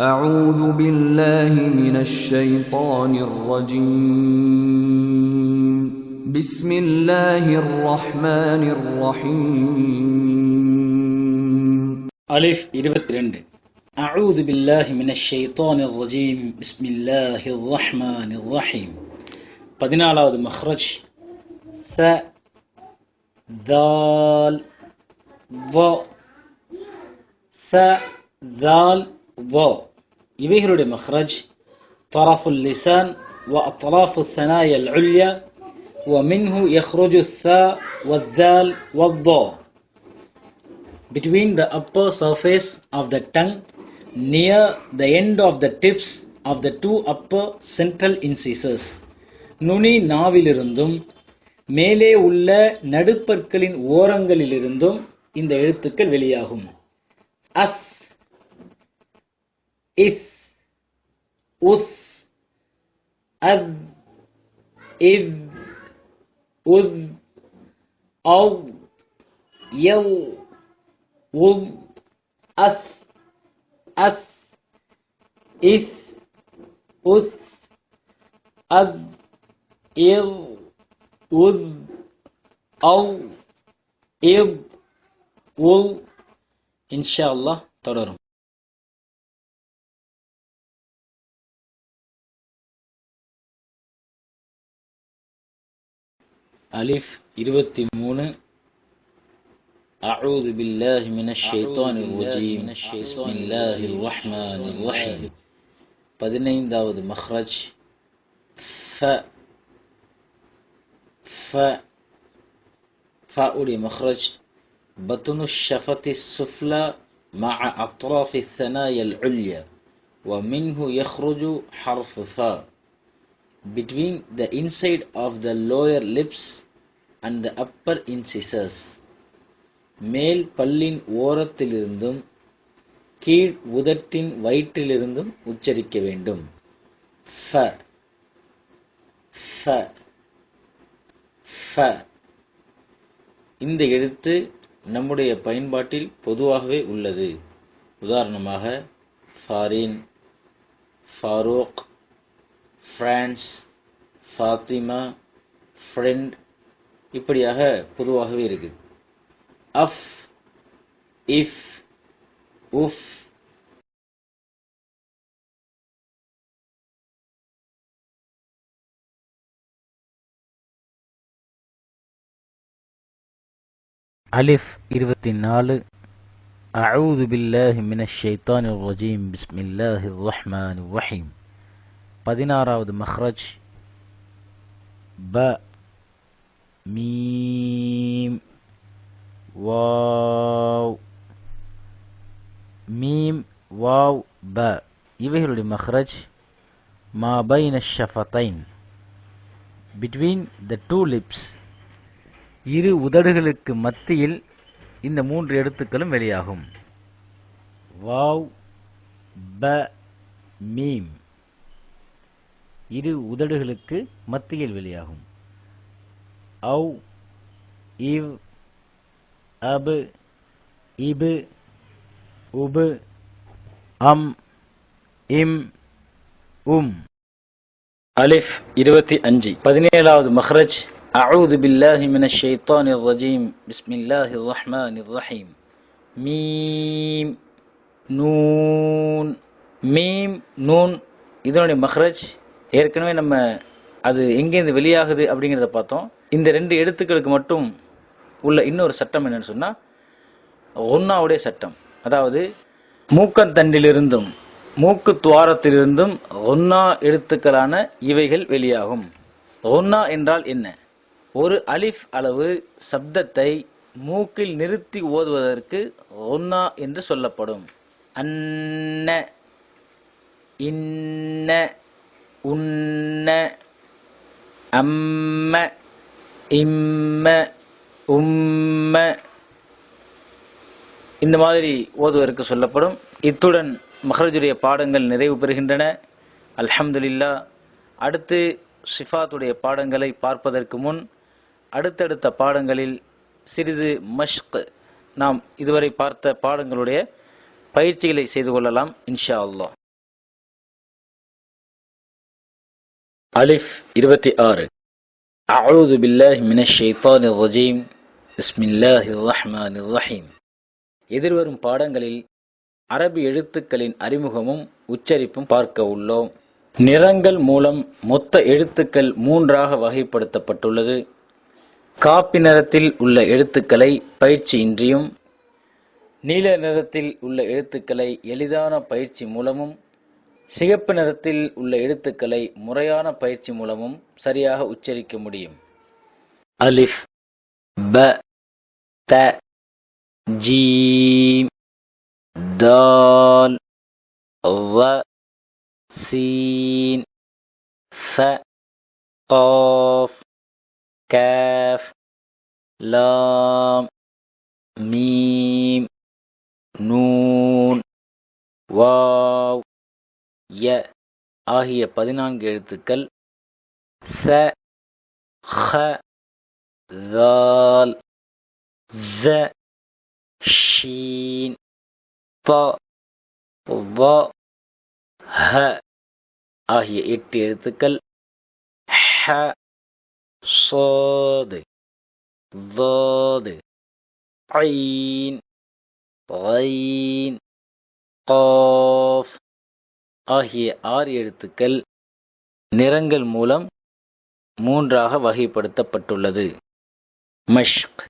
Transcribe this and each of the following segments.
أعوذ بالله من الشيطان الرجيم. بسم الله الرحمن الرحيم. ألف إربترند أعوذ بالله من الشيطان الرجيم. بسم الله الرحمن الرحيم. قدنا على مخرج ث ذال ض ث ذال ض இவைகளுடைய மஹ்ரஜ் طرف اللسان وأطراف الثنايا العليا ومنه يخرج الثاء والذال والضاء between the upper surface of the tongue near the end of the tips of the two upper central incisors நுனி நாவிலிருந்தும் மேலே உள்ள நடுப்பற்களின் ஓரங்களிலிருந்தும் இந்த எழுத்துக்கள் வெளியாகும் as is أث أذ إذ أذ أض يل وض أث أث إث أث أذ إذ وذ أو إذ ول إن شاء الله ترارم அலிஃப் இருபத்தி மூணு أعوذ بالله من الشيطان الرجيم بسم الله الرحمن الرحيم பதினைந்தாவது மஹ்ரஜ் ஃப ஃப ஃப உடைய மஹ்ரஜ் بطن الشفة السفلى مع أطراف الثنايا العليا ومنه يخرج حرف فا between the inside of the lower lips and the upper incisors. மேல் பல்லின் ஓரத்திலிருந்தும் கீழ் உதட்டின் வயிற்றிலிருந்தும் உச்சரிக்க வேண்டும். ஃப ஃப ஃப இந்த எழுத்து நம்முடைய பயன்பாட்டில் பொதுவாகவே உள்ளது. உதாரணமாக foreign Farooq France Fatima friend இப்படியாக பொதுவாகவே இருக்குது. அஃப் இஃப் உஃப் அலிஃப் இருபத்தி நாலு அவுது பில்லாஹி மினஷ் ஷைத்தான் ரஜீம் பிஸ்மில்லாஹி ரஹ்மான் ரஹீம் பதினாறாவது மஹ்ரஜ். ப மீம் வாவ். மீம் வாவ் ப. இவைகளுடைய மஹ்ரஜ். மா ஷஃபத்தைன். பிட்வீன் த டூ லிப்ஸ் இரு உதடுகளுக்கு மத்தியில் இந்த மூன்று எழுத்துக்களும் வெளியாகும். வாவ் ப மீம். இரு உதடுகளுக்கு மத்தியில் வெளியாகும். அவ் இவ் அபு இபு உபு அம் இம் உம். அலிஃப் இருபத்தி அஞ்சு. பதினேழாவது மஹ்ரஜ். அவுது பில்லாஹி மின ஷெய்தான் ரஜீம். பிஸ்மில்லாஹி ரஹ்மான் ரஹீம். மீம் நூன். மீம் நூன். இதனுடைய மஹ்ரஜ். ஏற்கனவே நம்ம அது எங்கேருந்து வெளியாகுது அப்படிங்கிறத பார்த்தோம். இந்த ரெண்டு எழுத்துக்களுக்கு மட்டும் உள்ள இன்னொரு சட்டம் என்னன்னு சொன்னா ஒன்னாவுடைய சட்டம். அதாவது மூக்கந்தண்டிலிருந்தும் மூக்கு துவாரத்திலிருந்தும் ஒன்னா எழுத்துக்களான இவைகள் வெளியாகும். ஒன்னா என்றால் என்ன? ஒரு அலிஃப் அளவு சப்தத்தை மூக்கில் நிறுத்தி ஓதுவதற்கு ஒன்னா என்று சொல்லப்படும். அன்ன இன்ன உன்ன அம்ம இம்ம உம்ம. இந்த மாதிரி ஓதுவதற்கு சொல்லப்படும். இத்துடன் மஹரஜுடைய பாடங்கள் நிறைவு பெறுகின்றன. அல்ஹம்துலில்லா. அடுத்து ஷிஃபாத்துடைய பாடங்களை பார்ப்பதற்கு முன் அடுத்தடுத்த பாடங்களில் சிறிது மஷ்க் நாம் இதுவரை பார்த்த பாடங்களுடைய பயிற்சிகளை செய்து கொள்ளலாம் இன்ஷா அல்லா அலிஃப் இருபத்தி ஆறு. அழுது பில்லாஹி மினஷ் ஷைத்தானிர் ரஜீம் இஸ்மில்லாஹி ரஹ்மான் ரஹீம் எதிர்வரும் பாடங்களில் அரபி எழுத்துக்களின் அறிமுகமும் உச்சரிப்பும் பார்க்க உள்ளோம். நிறங்கள் மூலம் மொத்த எழுத்துக்கள் மூன்றாக வகைப்படுத்தப்பட்டுள்ளது. காப்பி நிறத்தில் உள்ள எழுத்துக்களை பயிற்சியின்றியும் நீல நிறத்தில் உள்ள எழுத்துக்களை எளிதான பயிற்சி மூலமும் சிகப்பு நிறத்தில் உள்ள எழுத்துக்களை முறையான பயிற்சி மூலமும் சரியாக உச்சரிக்க முடியும் அலிஃப் ப த ஜீம் தால் வ சீன் ஃப قاف كاف لام மீம் நூன் வாவ் ய ஆகிய பதினான்கு எழுத்துக்கள் ச ஹ ذال ز ஷீன் த ض ஹ ஆகிய எட்டு எழுத்துக்கள் ஹ صاد ضاد عين غين قاف ஆகிய ஆறு எழுத்துக்கள் நிறங்கள் மூலம் மூன்றாக வகைப்படுத்தப்பட்டுள்ளது. மஷ்க்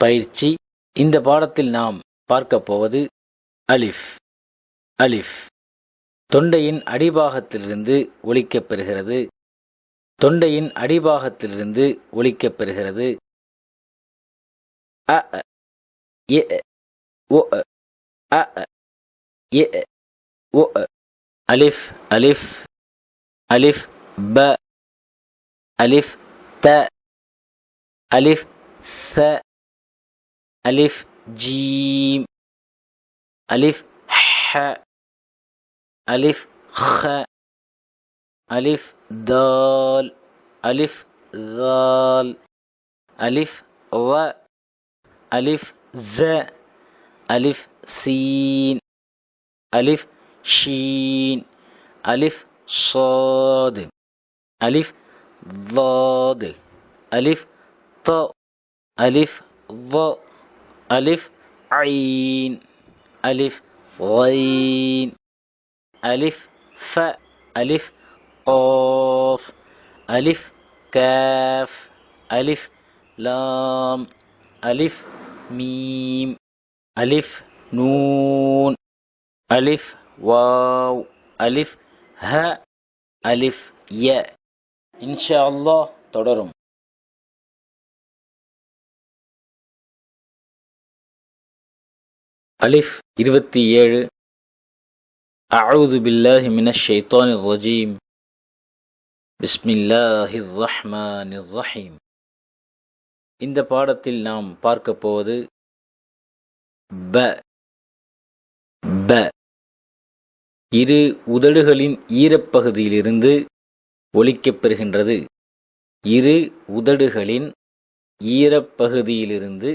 பயிற்சி. இந்த பாடத்தில் நாம் பார்க்கப் போவது அலிஃப் அலிஃப். தொண்டையின் அடிபாகத்திலிருந்து ஒலிக்கப் பெறுகிறது. தொண்டையின் அடிபாகத்திலிருந்து ஒலிக்கப் பெறுகிறது. அ அ, எ அ, ஒ அ, எ ஒ ألف ألف ألف ب ألف ت ألف ث ألف جيم ألف ح ألف خ ألف دال ألف ذال ألف و ألف ز ألف سين ألف شين. ألف صاد. ألف ضاد. ألف طاء ألف ضاء ألف عين. ألف غين. ألف فاء ألف قاف. ألف كاف. ألف لام. ألف ميم. ألف نون. ألف واو ألف ه ألف ய இன்ஷா அல்லாஹ் தொடரும் அலிஃப் இருபத்தி ஏழு அவுது பில்லாஹி மினஷ் ஷைத்தானிர் ரஜீம் பிஸ்மில்லாஹிர் ரஹ்மானிர் ரஹீம் இந்த பாடத்தில் நாம் பார்க்க போவது ப ப இரு உதடுகளின் ஈரப்பகுதியிலிருந்து ஒழிக்கப்பெறுகின்றது இரு உதடுகளின் ஈரப்பகுதியிலிருந்து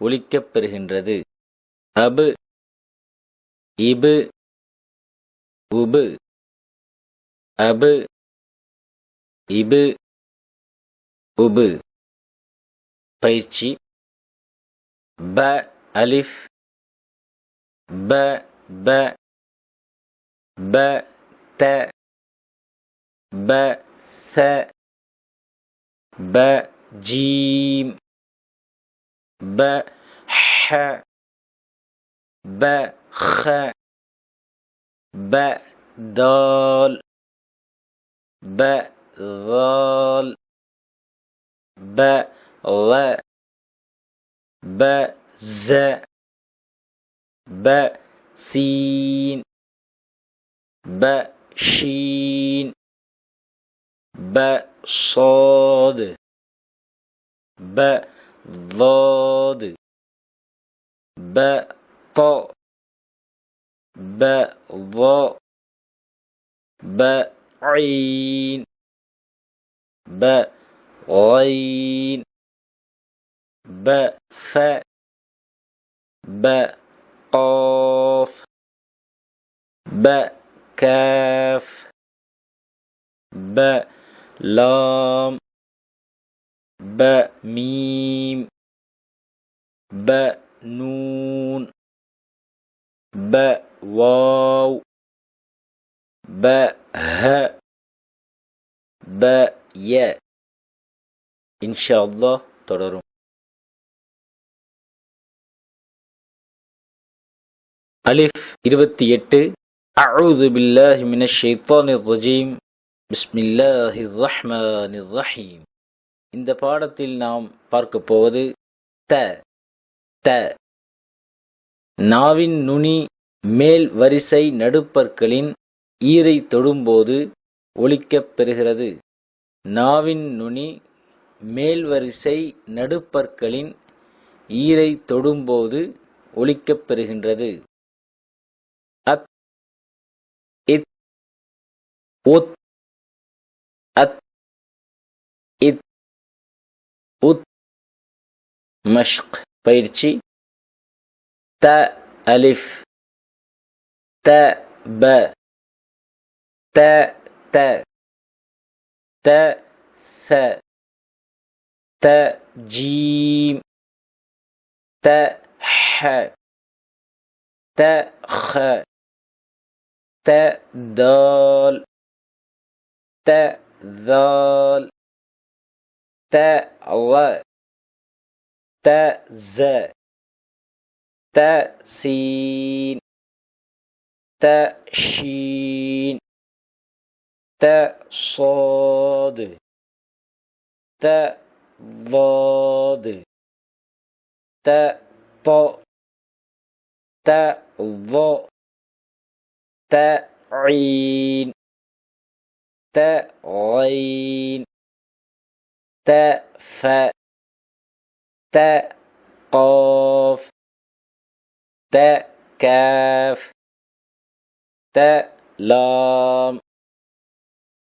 ஒழிக்கப்பெறுகின்றது அபு இபு உபு அபு இபு உபு. பயிற்சி. ப அலிஃப் ப ப ب ت ب ث ب جيم بح بخ بدال بظال ز بز بسين بشين بصاد بضاد بطأ بضاء بعين بغين بفاء بقاف ب ب شين ب صاد ب ضاد ب ط ب ض ب عين ب غين ب ف ب قاف ب كاف ب لام ب ميم ب نون ب واو ب ه ب ய இன்ஷா அல்லாஹ் தொடரும் அலிஃப் இருபத்தி எட்டு أعوذ بالله من الشيطان الرجيم. بسم الله الرحمن الرحيم. இந்த பாடத்தில் நாம் பார்க்க போவது த த. நாவின் நுனி மேல் வரிசை நடுப்பற்களின் ஈரை தொடும்போது ஒலிக்கப் பெறுகிறது. நாவின் நுனி மேல் வரிசை நடுப்பற்களின் ஈரை தொடும்போது ஒலிக்கப் பெறுகின்றது. ut at id مشق بيرتشي تا ألف تا با تا تا تا ثا تا جيم تا ح تا خ تا دال تذال تر ت تسين تشين تصاد ت تط ت عين ت غين ت ف ت قاف. ت كاف. ت لام.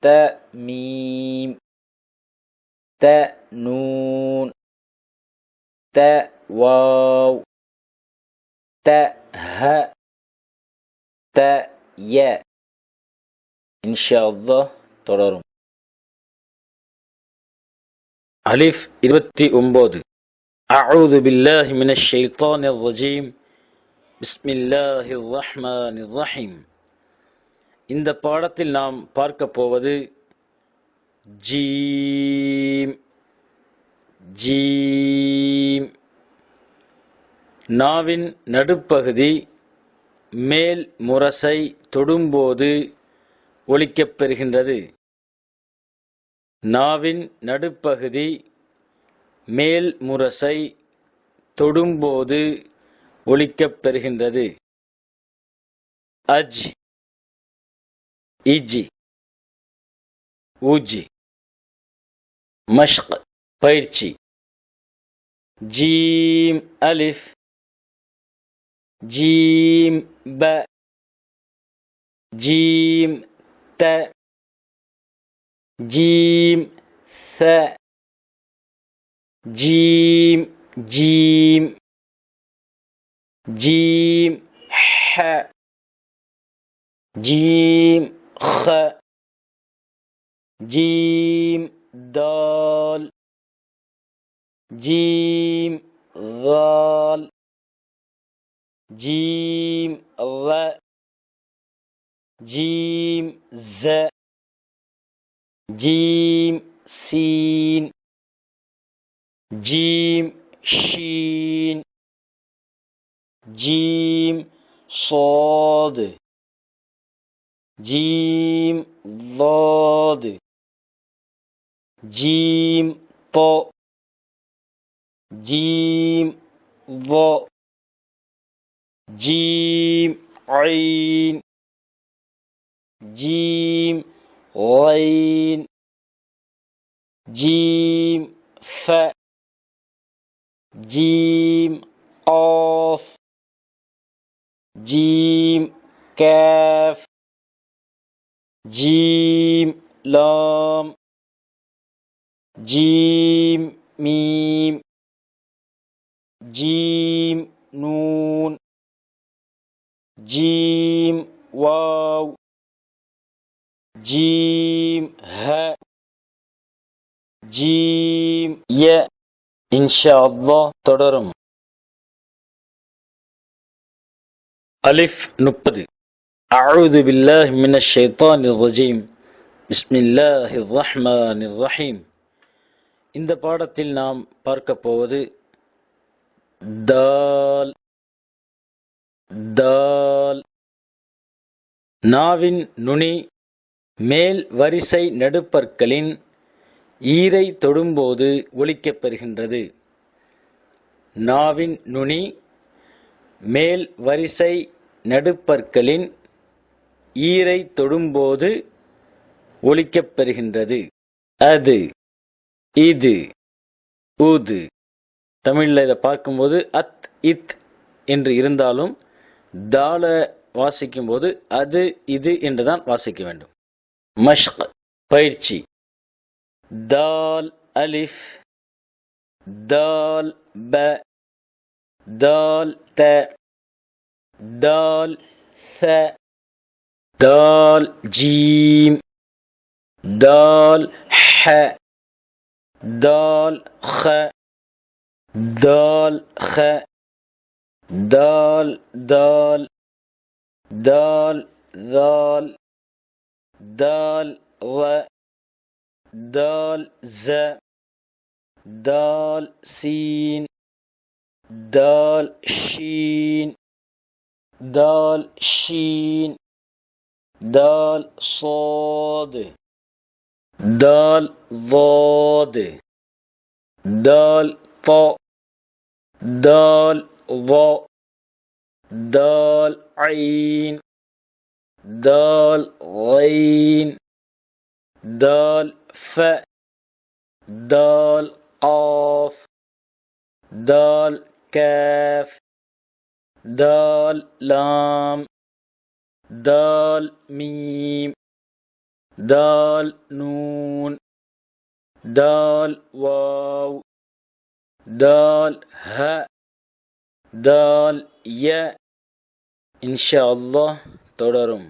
ت ميم. ت نون. ت واو. ت ه ت ي. إن شاء الله. ف ت قاف ت كاف ت لام ت ميم ت نون ت واو ت ه ت ய இன்ஷா அல்லாஹ் தொடரும் அலிஃப் இருபத்தி ஒன்பது أعوذ بالله من الشيطان الرجيم بسم الله الرحمن الرحيم இந்த பாடத்தில் நாம் பார்க்க போவது ஜீம் ஜீம் நாவின் நடுப்பகுதி மேல் முரசை தொடும்போது ஒலிக்கப் பெறுகின்றது. நாவின் நடுப்பகுதி மேல் முரசை தொடும்போது ஒலிக்கப் பெறுகின்றது. அஜ் இஜி ஊஜி மஷ்க் பயிற்சி. ஜீம் அலிஃப் ஜீம் ப ஜீம் جيم ث جيم جيم جيم ح جيم خ جيم دال جيم غال جيم ظ جيم ز جيم سين جيم شين جيم صاد جيم ضاد جيم ط جيم ض جيم عين. جيم غين جيم ف جيم قاف جيم كاف جيم لام جيم ميم جيم نون جيم واو. ஜீம் ஹ ஜீம் ய இன்ஷா அல்லாஹ் தொடரும் அலிஃப் முப்பது أعوذ بالله من الشيطان الرجيم بسم الله الرحمن الرحيم இந்த பாடத்தில் நாம் பார்க்க போவது தால் தால் நாவின் நுனி மேல் வரிசை நடுப்பற்களின் ஈரை தொடும்போது ஒலிக்கப்பெறுகின்றது நாவின் நுனி மேல் வரிசை நடுப்பற்களின் ஈரை தொடும்போது ஒலிக்கப்பெறுகின்றது அது இது ஊது தமிழில் இதை பார்க்கும்போது அத் இத் என்று இருந்தாலும் தால வாசிக்கும்போது அது இது என்றுதான் வாசிக்க வேண்டும். مشق بيرتشي دال ألف دال باء دال تاء دال ثاء دال جيم دال حاء دال خاء دال خاء دال دال دال ذال دال ر دال ز دال سين دال شين دال شين دال صاد دال ضاد دال طاء دال ضاء دال عين. دال غين دال فاء دال قاف دال كاف دال لام دال ميم دال نون دال واو دال ها دال يا إن شاء الله தொடரும்.